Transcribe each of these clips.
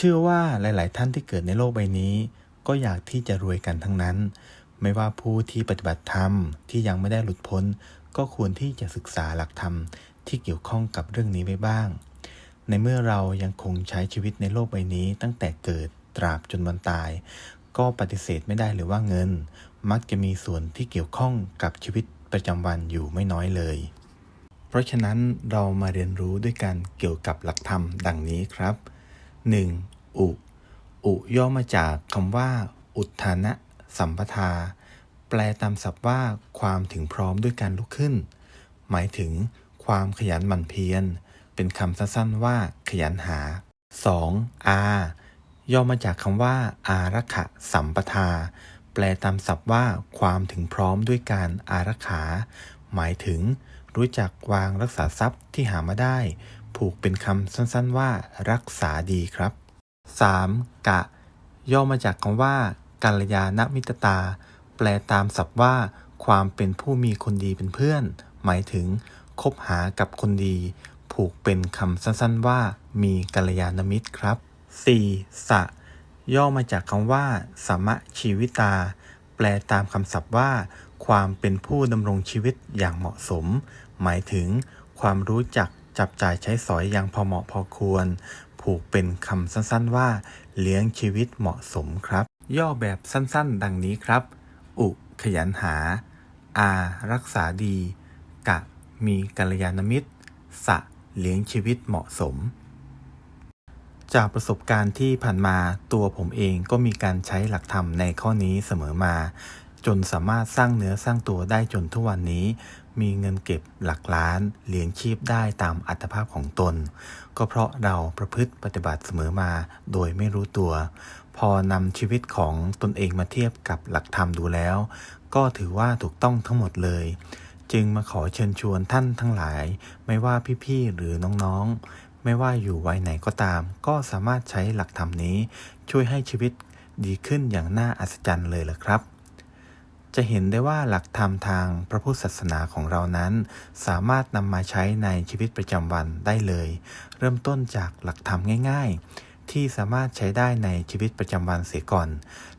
เชื่อว่าหลาย ๆ ท่านที่เกิดในโลกใบนี้ ก็อยากที่จะรวยกันทั้งนั้น ไม่ว่าผู้ที่ปฏิบัติธรรมที่ยังไม่ได้หลุดพ้น ก็ควรที่จะศึกษาหลักธรรมที่เกี่ยวข้องกับเรื่องนี้ไว้บ้าง ในเมื่อเรายังคงใช้ชีวิตในโลกใบนี้ ตั้งแต่เกิดตราบจนวันตาย ก็ปฏิเสธไม่ได้เลยว่าเงิน มักจะมีส่วนที่เกี่ยวข้องกับชีวิตประจำวันอยู่ไม่น้อยเลย เพราะฉะนั้นเรามาเรียนรู้ด้วยกันเกี่ยวกับหลักธรรมดังนี้ครับ 1. อุ อุย่อมาจากคำว่า อุทานะสัมปทา แปลตามศัพท์ว่าความถึงพร้อมด้วยการลุกขึ้น หมายถึงความขยันหมั่นเพียร เป็นคำสั้นๆว่าขยันหา 2. อาย่อมาจากคำว่า อารักขะสัมปทา แปลตามศัพท์ว่าความถึงพร้อมด้วยการอารักขา หมายถึง รู้จักวางรักษาทรัพย์ที่หามาได้ ผูกเป็นคำสั้นๆว่า รักษาดีครับ 3. กะ ย่อมาจากคำว่ากัลยาณมิตรตา แปลตามศัพท์ว่า ความเป็นผู้มีคนดีเป็นเพื่อน หมายถึง คบหากับคนดี ผูกเป็นคำสั้นๆว่า มีกัลยาณมิตรครับ 4. สะ ย่อมาจากคำว่า สมะชีวิตา แปลตามคำศัพท์ว่า ความเป็นผู้ดำรงชีวิตอย่างเหมาะสม หมายถึง ความรู้จัก จับจ่ายใช้สอยอย่างพอเหมาะพอควร ผูกเป็นคำสั้นๆว่า เลี้ยงชีวิตเหมาะสมครับ ย่อแบบสั้นๆ ดังนี้ครับ อุขยันหา อารักษาดี กะมีกัลยาณมิตร สะเลี้ยงชีวิตเหมาะสม จากประสบการณ์ที่ผ่านมาตัวผมเองก็มีการใช้หลักธรรมในข้อนี้เสมอมา จนสามารถสร้างเนื้อสร้างตัวได้จนทุกวันนี้ มีเงินเก็บหลักล้าน เลี้ยงชีพได้ตามอัตภาพของตน ก็เพราะเราประพฤติปฏิบัติเสมอมาโดยไม่รู้ตัว พอนำชีวิตของตนเองมาเทียบกับหลักธรรมดูแล้ว ก็ถือว่าถูกต้องทั้งหมดเลย จึงมาขอเชิญชวนท่านทั้งหลาย ไม่ว่าพี่ๆหรือน้องๆ ไม่ว่าอยู่วัยไหนก็ตาม ก็สามารถใช้หลักธรรมนี้ ช่วยให้ชีวิตดีขึ้นอย่างน่าอัศจรรย์เลยล่ะครับ จะเห็นได้ว่าหลักธรรมทางพระพุทธศาสนาของเรานั้น สามารถนำมาใช้ในชีวิตประจำวันได้เลย เริ่มต้นจากหลักธรรมง่าย ๆ ที่สามารถใช้ได้ในชีวิตประจำวันเสียก่อน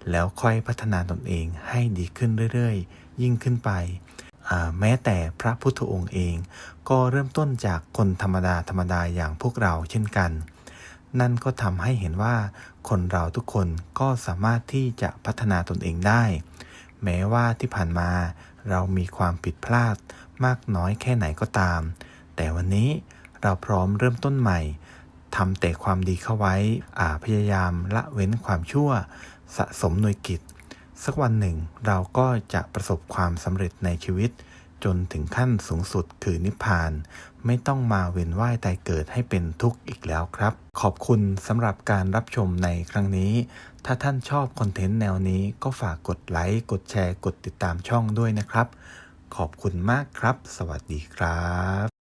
แล้วค่อยพัฒนาตนเองให้ดีขึ้นเรื่อยๆ ยิ่งขึ้นไปแม้แต่พระพุทธองค์เอง ก็เริ่มต้นจากคนธรรมดาธรรมดาอย่างพวกเราเช่นกัน นั่นก็ทำให้เห็นว่าคนเราทุกคนก็สามารถที่จะพัฒนาตนเองได้ แม้ว่าที่ผ่านมาเรามีความผิดพลาดมากน้อยแค่ไหนก็ตาม แต่วันนี้เราพร้อมเริ่มต้นใหม่ทำแต่ความดีเข้าไว้อ่าพยายามละเว้นความชั่ว สะสมหน่วยกิจ สักวันหนึ่งเราก็จะประสบความสำเร็จในชีวิต จนถึงขั้นสูงสุดคือนิพพาน ไม่ต้องมาเวียนว่ายตายเกิดให้เป็นทุกข์อีกแล้วครับ ขอบคุณสำหรับการรับชมในครั้งนี้ ถ้าท่านชอบคอนเทนต์แนวนี้ก็ฝากกดไลค์กดแชร์กดติดตามช่องด้วยนะครับ ขอบคุณมากครับ สวัสดีครับ